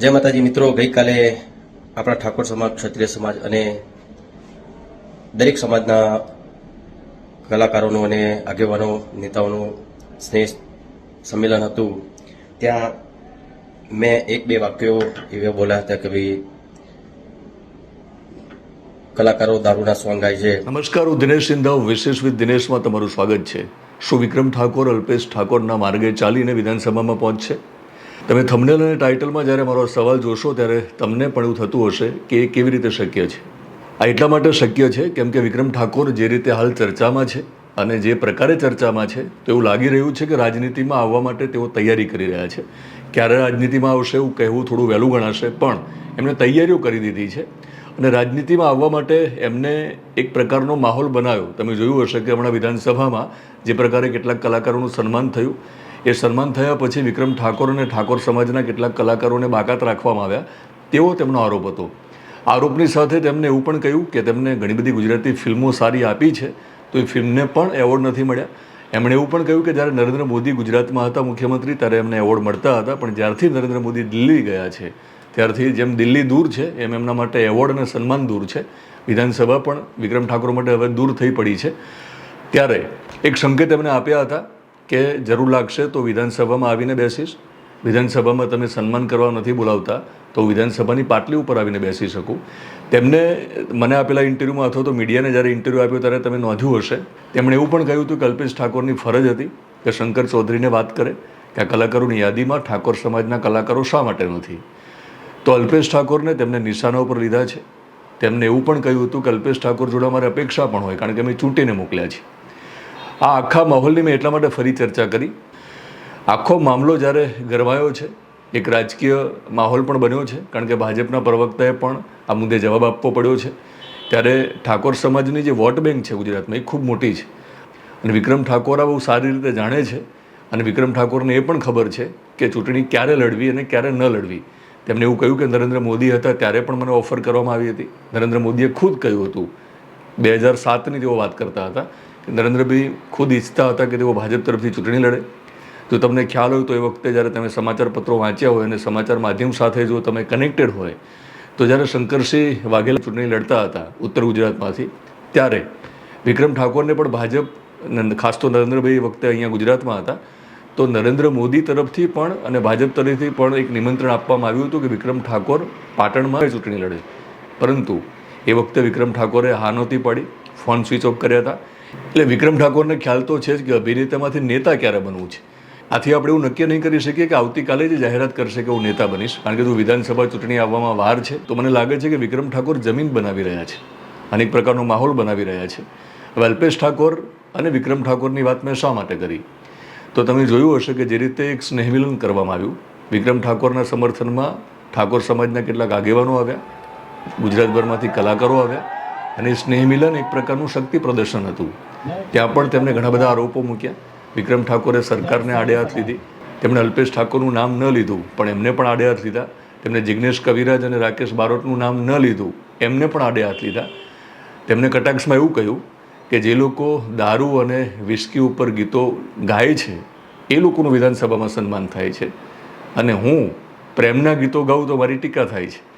જય માતાજી મિત્રો, ગઈકાલે આપણા ઠાકોર સમાજ, ક્ષત્રિય સમાજ અને દરેક સમાજના કલાકારોનું અને આગેવાનો, નેતાઓનું સ્નેહ સંમેલન હતું. ત્યાં મેં એક બે વાક્યો એવા બોલ્યા હતા કે ભાઈ, કલાકારો દારૂના સોંગ ગાય છે. નમસ્કાર, હું દિનેશ સિંધાવ, વિશેષ વિથ દિનેશમાં તમારું સ્વાગત છે. શું વિક્રમ ઠાકોર, અલ્પેશ ઠાકોરના માર્ગે ચાલીને વિધાનસભામાં પહોંચશે? તમે થંબનેલ અને ટાઇટલમાં જ્યારે મારો સવાલ જોશો, ત્યારે તમને પણ એવું થતું હશે કે એ કેવી રીતે શક્ય છે. આ એટલા માટે શક્ય છે કેમ કે વિક્રમ ઠાકોર જે રીતે હાલ ચર્ચામાં છે અને જે પ્રકારે ચર્ચામાં છે, તો એવું લાગી રહ્યું છે કે રાજનીતિમાં આવવા માટે તેઓ તૈયારી કરી રહ્યા છે. ક્યારે રાજનીતિમાં આવશે એવું કહેવું થોડું વહેલું ગણાશે, પણ એમણે તૈયારીઓ કરી દીધી છે. અને રાજનીતિમાં આવવા માટે એમને એક પ્રકારનો માહોલ બનાવ્યો. તમે જોયું હશે કે હમણાં વિધાનસભામાં જે પ્રકારે કેટલાક કલાકારોનું સન્માન થયું એ સન્માન થયા પછી વિક્રમ ઠાકોર અને ઠાકોર સમાજના કેટલાક કલાકારોને બાકાત રાખવામાં આવ્યા. તેવો તેમનો આરોપ હતો. આરોપની સાથે તેમણે એવું પણ કહ્યું કે તેમને ઘણી બધી ગુજરાતી ફિલ્મો સારી આપી છે, તો એ ફિલ્મને પણ એવોર્ડ નથી મળ્યા. એમણે એવું પણ કહ્યું કે જ્યારે નરેન્દ્ર મોદી ગુજરાતમાં હતા મુખ્યમંત્રી, ત્યારે એમને એવોર્ડ મળતા હતા, પણ જ્યારથી નરેન્દ્ર મોદી દિલ્હી ગયા છે, ત્યારથી જેમ દિલ્હી દૂર છે, એમ એમના માટે એવોર્ડ અને સન્માન દૂર છે. વિધાનસભા પણ વિક્રમ ઠાકોર માટે હવે દૂર થઈ પડી છે. ત્યારે એક સંકેત એમને આપ્યા હતા. કે જરૂર લાગશે તો વિધાનસભામાં આવીને બેસીશ. વિધાનસભામાં તમે સન્માન કરવા નથી બોલાવતા, તો વિધાનસભાની પાટલી ઉપર આવીને બેસી શકું. તેમને મને આપેલા ઇન્ટરવ્યૂમાં અથવા તો મીડિયાને જ્યારે ઇન્ટરવ્યૂ આપ્યો ત્યારે તમે નોંધ્યું હશે. તેમણે એવું પણ કહ્યું હતું કે અલ્પેશ ઠાકોરની ફરજ હતી કે શંકર ચૌધરીને વાત કરે કે આ કલાકારોની યાદીમાં ઠાકોર સમાજના કલાકારો શા માટે નથી. તો અલ્પેશ ઠાકોરને તેમને નિશાના ઉપર લીધા છે. તેમને એવું પણ કહ્યું હતું કે અલ્પેશ ઠાકોર જોડે અમારે અપેક્ષા પણ હોય, કારણ કે અમે ચૂંટીને મોકલ્યા છે આ આખા માહોલની મેં એટલા માટે ફરી ચર્ચા કરી. આખો મામલો જ્યારે ગરમાયો છે, એક રાજકીય માહોલ પણ બન્યો છે, કારણ કે ભાજપના પ્રવક્તાએ પણ આ મુદ્દે જવાબ આપવો પડ્યો છે. ત્યારે ઠાકોર સમાજની જે વોટ બેંક છે ગુજરાતમાં એ ખૂબ મોટી છે. અને વિક્રમ ઠાકોર આ બહુ સારી રીતે જાણે છે. અને વિક્રમ ઠાકોરને એ પણ ખબર છે કે ચૂંટણી ક્યારે લડવી અને ક્યારે ન લડવી. તેમણે એવું કહ્યું કે નરેન્દ્ર મોદી હતા ત્યારે પણ મને ઓફર કરવામાં આવી હતી. નરેન્દ્ર મોદીએ ખુદ કહ્યું હતું. બે હજાર સાતની તેઓ વાત કરતા હતા. કે નરેન્દ્રભાઈ ખુદ ઈચ્છતા હતા કે તેઓ ભાજપ તરફથી ચૂંટણી લડે. જો તમને ખ્યાલ હોય તો એ વખતે જ્યારે તમે સમાચારપત્રો વાંચ્યા હોય અને સમાચાર માધ્યમ સાથે જો તમે કનેક્ટેડ હોય, તો જ્યારે શંકરસિંહ વાઘેલા ચૂંટણી લડતા હતા ઉત્તર ગુજરાતમાંથી, ત્યારે વિક્રમ ઠાકોરને પણ ભાજપ ખાસ તો નરેન્દ્રભાઈ એ વખતે અહીંયા ગુજરાતમાં હતા, તો નરેન્દ્ર મોદી તરફથી પણ અને ભાજપ તરફથી પણ એક નિમંત્રણ આપવામાં આવ્યું હતું કે વિક્રમ ઠાકોર પાટણમાં ચૂંટણી લડે. પરંતુ એ વખતે વિક્રમ ઠાકોરે હા નહોતી પાડી, ફોન સ્વિચ ઓફ કર્યા હતા. એટલે વિક્રમ ઠાકોરને ખ્યાલ તો છે જ કે અભિનેતામાંથી નેતા ક્યારે બનવું છે? આથી આપણે એવું નક્કી નહીં કરી શકીએ કે આવતીકાલે જ જાહેરાત કરશે કે હું નેતા બનીશ. કારણ કે જો વિધાનસભા ચૂંટણી આવવામાં વાર છે, તો મને લાગે છે કે વિક્રમ ઠાકોર જમીન બનાવી રહ્યા છે. અનેક પ્રકારનો માહોલ બનાવી રહ્યા છે. હવે અલ્પેશ ઠાકોર અને વિક્રમ ઠાકોરની વાત મેં શા માટે કરી? તો તમે જોયું હશે કે જે રીતે એક સ્નેહમિલન કરવામાં આવ્યું. વિક્રમ ઠાકોરના સમર્થનમાં ઠાકોર સમાજના કેટલાક આગેવાનો આવ્યા. ગુજરાતભરમાંથી કલાકારો આવ્યા. અને સ્નેહ સ્નેહમિલન એક પ્રકારનું શક્તિ પ્રદર્શન હતું. ત્યાં પણ તેમણે ઘણા બધા આરોપો મૂક્યા. વિક્રમ ઠાકોરે સરકારને આડે હાથ લીધી. તેમણે અલ્પેશ ઠાકોરનું નામ ન લીધું, પણ એમને પણ આડે હાથ લીધા. તેમણે જિગ્નેશ કવિરાજ અને રાકેશ બારોટનું નામ ન લીધું, એમને પણ આડે હાથ લીધા. તેમણે કટાક્ષમાં એવું કહ્યું કે જે લોકો દારૂ અને વિસ્કી ઉપર ગીતો ગાય છે, એ લોકોનું વિધાનસભામાં સન્માન થાય છે. અને હું પ્રેમના ગીતો ગાઉં તો મારી ટીકા થાય છે.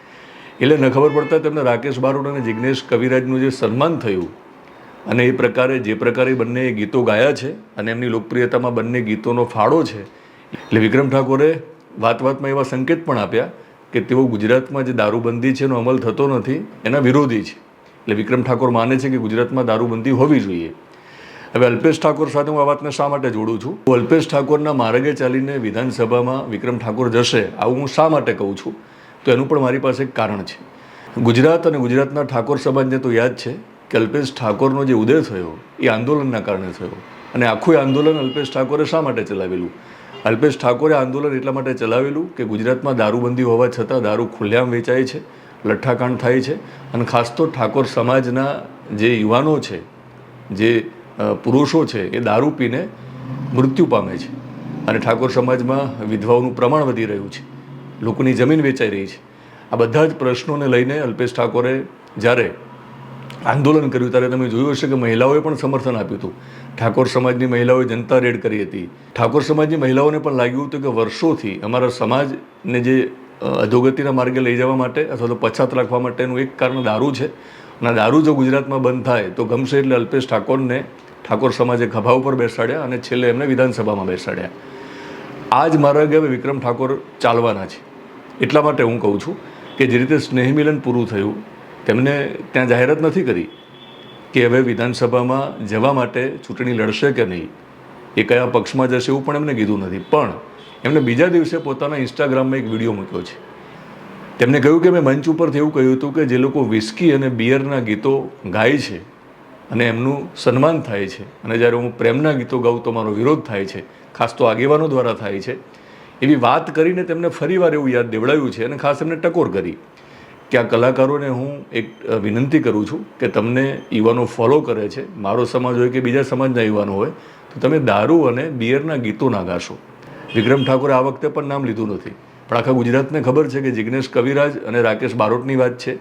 એટલે ન ખબર પડતા તેમને રાકેશ બારોટ અને જિગ્નેશ કવિરાજનું જે સન્માન થયું, અને એ પ્રકારે, જે પ્રકારે બંને ગીતો ગાયા છે, અને એમની લોકપ્રિયતામાં બંને ગીતોનો ફાળો છે, એટલે વિક્રમ ઠાકોરે વાત વાતમાં એવા સંકેત પણ આપ્યા કે તેઓ ગુજરાતમાં જે દારૂબંધી છે એનો અમલ થતો નથી, એના વિરોધી છે. એટલે વિક્રમ ઠાકોર માને છે કે ગુજરાતમાં દારૂબંધી હોવી જોઈએ. હવે અલ્પેશ ઠાકોર સાથે હું આ વાતને શા માટે જોડું છું? અલ્પેશ ઠાકોરના માર્ગે ચાલીને વિધાનસભામાં વિક્રમ ઠાકોર જશે, આવું હું શા માટે કહું છું? તો એનું પણ મારી પાસે એક કારણ છે. ગુજરાત અને ગુજરાતના ઠાકોર સમાજને તો યાદ છે કે અલ્પેશ ઠાકોરનો જે ઉદય થયો એ આંદોલનના કારણે થયો. અને આખું આંદોલન અલ્પેશ ઠાકોરે શા માટે ચલાવેલું? અલ્પેશ ઠાકોરે આંદોલન એટલા માટે ચલાવેલું કે ગુજરાતમાં દારૂબંધી હોવા છતાં દારૂ ખુલ્લેઆમ વેચાય છે, લઠ્ઠાકાંડ થાય છે અને ખાસ તો ઠાકોર સમાજના જે યુવાનો છે, જે પુરુષો છે એ દારૂ પીને મૃત્યુ પામે છે. અને ઠાકોર સમાજમાં વિધવાઓનું પ્રમાણ વધી રહ્યું છે. લોકોની જમીન વેચાઈ રહી છે. આ બધા જ પ્રશ્નોને લઈને અલ્પેશ ઠાકોરે જ્યારે આંદોલન કર્યું ત્યારે તમે જોયું હશે કે મહિલાઓએ પણ સમર્થન આપ્યું હતું. ઠાકોર સમાજની મહિલાઓએ જનતા રેડ કરી હતી. ઠાકોર સમાજની મહિલાઓને પણ લાગ્યું હતું કે વર્ષોથી અમારા સમાજને જે અધોગતિના માર્ગે લઈ જવા માટે અથવા તો પછાત રાખવા માટેનું એક કારણ દારૂ છે. અને દારૂ જો ગુજરાતમાં બંધ થાય તો ગમશે એટલે અલ્પેશ ઠાકોરને ઠાકોર સમાજે ખભા ઉપર બેસાડ્યા અને છેલ્લે એમને વિધાનસભામાં બેસાડ્યા. આ જ માર્ગે હવે વિક્રમ ઠાકોર ચાલવાના છે. એટલા માટે હું કહું છું કે જે રીતે સ્નેહમિલન પૂરું થયું, તેમને ત્યાં જાહેરાત નથી કરી કે હવે વિધાનસભામાં જવા માટે ચૂંટણી લડશે કે નહીં, એ કયા પક્ષમાં જશે એવું પણ એમને કીધું નથી. પણ એમને બીજા દિવસે પોતાના ઇન્સ્ટાગ્રામમાં એક વીડિયો મૂક્યો છે. તેમણે કહ્યું કે મેં મંચ ઉપરથી એવું કહ્યું હતું કે જે લોકો વિસ્કી અને બિયરના ગીતો ગાય છે અને એમનું સન્માન થાય છે અને જ્યારે હું પ્રેમના ગીતો ગાઉં તો મારો વિરોધ થાય છે, ખાસ તો આગેવાનો દ્વારા થાય છે એવી વાત કરીને તેમને ફરીવાર એવું યાદ દેવડાવ્યું છે અને ખાસ એમને ટકોર કરી. કે આ કલાકારોને હું એક વિનંતી કરું છું કે તમને યુવાનો ફોલો કરે છે. મારો સમાજ હોય કે બીજા સમાજના યુવાનો હોય, તો તમે દારૂ અને બિયરના ગીતો ના ગાશો. વિક્રમ ઠાકોરે આ વખતે પણ નામ લીધું નથી. પણ આખા ગુજરાતને ખબર છે કે જિગ્નેશ કવિરાજ અને રાકેશ બારોટની વાત છે.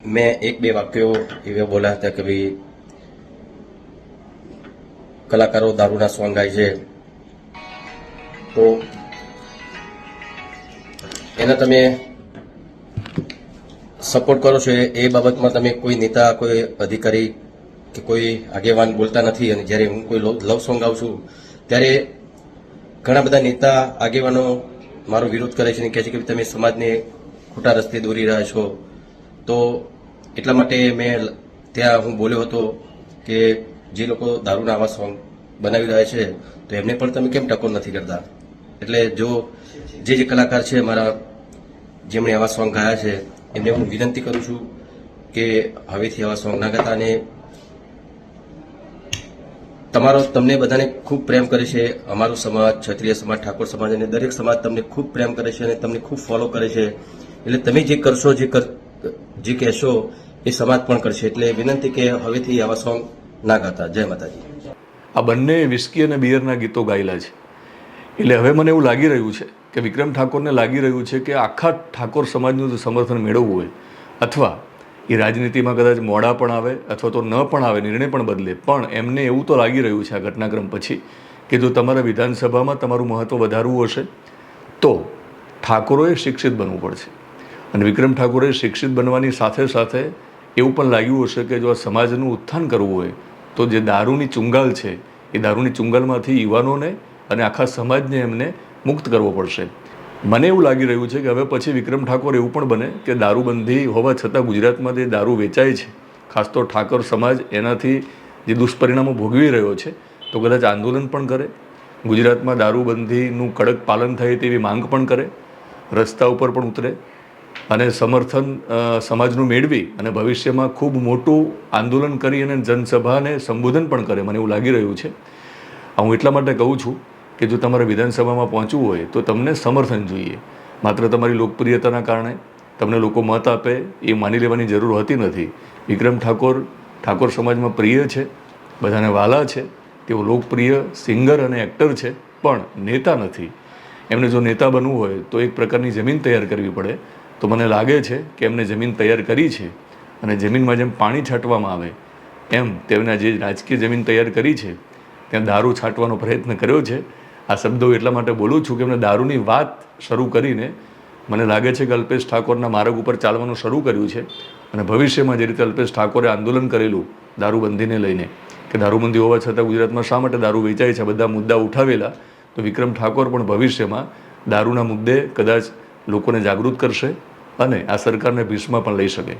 મેં એક બે વાક્યો એવા બોલ્યા હતા કે ભાઈ, કલાકારો દારૂના સોંગ ગાય છે. તો એને તમે સપોર્ટ કરો છો એ- બાબતમાં તમે કોઈ નેતા, કોઈ અધિકારી કે કોઈ આગેવાન બોલતા નથી અને જ્યારે હું કોઈ લવ સોંગ ગાઉં છું, ત્યારે ઘણા બધા નેતા, આગેવાનો મારો વિરોધ કરે છે અને કહે છે કે તમે સમાજને ખોટા રસ્તે દોરી રહ્યા છો. તો એટલા માટે મેં ત્યાં હું બોલ્યો હતો કે જે લોકો દારૂના આવા સોંગ બનાવી રહ્યા છે, તો એમને પણ તમે કેમ ટકોર નથી કરતા? એટલે જો જે જે કલાકાર છે મારા જેમણે આવા સોંગ ગાયા છે, એમને હું વિનંતી કરું છું કે હવેથી આવા સોંગ ના ગાતા અને તમારો તમને બધાને ખૂબ પ્રેમ કરે છે, અમારો સમાજ, ક્ષત્રિય સમાજ, ઠાકોર સમાજ અને દરેક સમાજ તમને ખૂબ પ્રેમ કરે છે અને તમને ખૂબ ફોલો કરે છે. એટલે તમે જે કરશો, જે જે કહેશો એ સમાજ પણ કરશે. એટલે વિનંતી કે હવેથી આવા સોંગ ના ગાતા. જય માતાજી. આ બંને વિસ્કી અને બિયરના ગીતો ગાયેલા છે. એટલે હવે મને એવું લાગી રહ્યું છે કે વિક્રમ ઠાકોરને લાગી રહ્યું છે કે આખા ઠાકોર સમાજનું જો સમર્થન મેળવવું હોય, અથવા એ રાજનીતિમાં કદાચ મોડા પણ આવે અથવા તો ન પણ આવે, નિર્ણય પણ બદલે, પણ એમને એવું તો લાગી રહ્યું છે આ ઘટનાક્રમ પછી કે જો તમારા વિધાનસભામાં તમારું મહત્ત્વ વધારવું હશે, તો ઠાકોરોએ શિક્ષિત બનવું પડશે. અને વિક્રમ ઠાકોરે શિક્ષિત બનવાની સાથે સાથે એવું પણ લાગ્યું હશે કે જો આ સમાજનું ઉત્થાન કરવું હોય, તો જે દારૂની ચુંગાલ છે, એ દારૂની ચુંગાલમાંથી યુવાનોને અને આખા સમાજને એમને મુક્ત કરવો પડશે. મને એવું લાગી રહ્યું છે કે હવે પછી વિક્રમ ઠાકોર એવું પણ બને કે દારૂબંધી હોવા છતાં ગુજરાતમાં જે દારૂ વેચાય છે. ખાસ તો ઠાકોર સમાજ એનાથી જે દુષ્પરિણામો ભોગવી રહ્યો છે, તો કદાચ આંદોલન પણ કરે. ગુજરાતમાં દારૂબંધીનું કડક પાલન થાય તેવી માંગ પણ કરે. રસ્તા ઉપર પણ ઉતરે. અને સમર્થન સમાજનું મેળવી અને ભવિષ્યમાં ખૂબ મોટું આંદોલન કરી અને જનસભાને સંબોધન પણ કરે. મને એવું લાગી રહ્યું છે. હું એટલા માટે કહું છું કે જો તમારે વિધાનસભામાં પહોંચવું હોય તો તમને સમર્થન જોઈએ. માત્ર તમારી લોકપ્રિયતાના કારણે. તમને લોકો મત આપે, એ માની લેવાની જરૂર હોતી નથી. વિક્રમ ઠાકોર ઠાકોર સમાજમાં પ્રિય છે, બધાને વાલા છે. તેઓ લોકપ્રિય સિંગર અને એક્ટર છે, પણ નેતા નથી. એમને જો નેતા બનવું હોય તો એક પ્રકારની જમીન તૈયાર કરવી પડે. તો મને લાગે છે કે એમને જમીન તૈયાર કરી છે અને જમીનમાં જેમ પાણી છાંટવામાં આવે, એમ તેમના જે રાજકીય જમીન તૈયાર કરી છે, ત્યાં દારૂ છાંટવાનો પ્રયત્ન કર્યો છે આ શબ્દો એટલા માટે બોલું છું કે એમને દારૂની વાત શરૂ કરીને મને લાગે છે કે અલ્પેશ ઠાકોરના માર્ગ ઉપર ચાલવાનું શરૂ કર્યું છે અને ભવિષ્યમાં જે રીતે અલ્પેશ ઠાકોરે આંદોલન કરેલું દારૂબંધીને લઈને, કે દારૂબંધી હોવા છતાં ગુજરાતમાં શા માટે દારૂ વેચાય છે, બધા મુદ્દા ઉઠાવેલા, તો વિક્રમ ઠાકોર પણ ભવિષ્યમાં દારૂના મુદ્દે કદાચ લોકોને જાગૃત કરશે અને આ સરકારને ભીષમાં પણ લઈ શકે.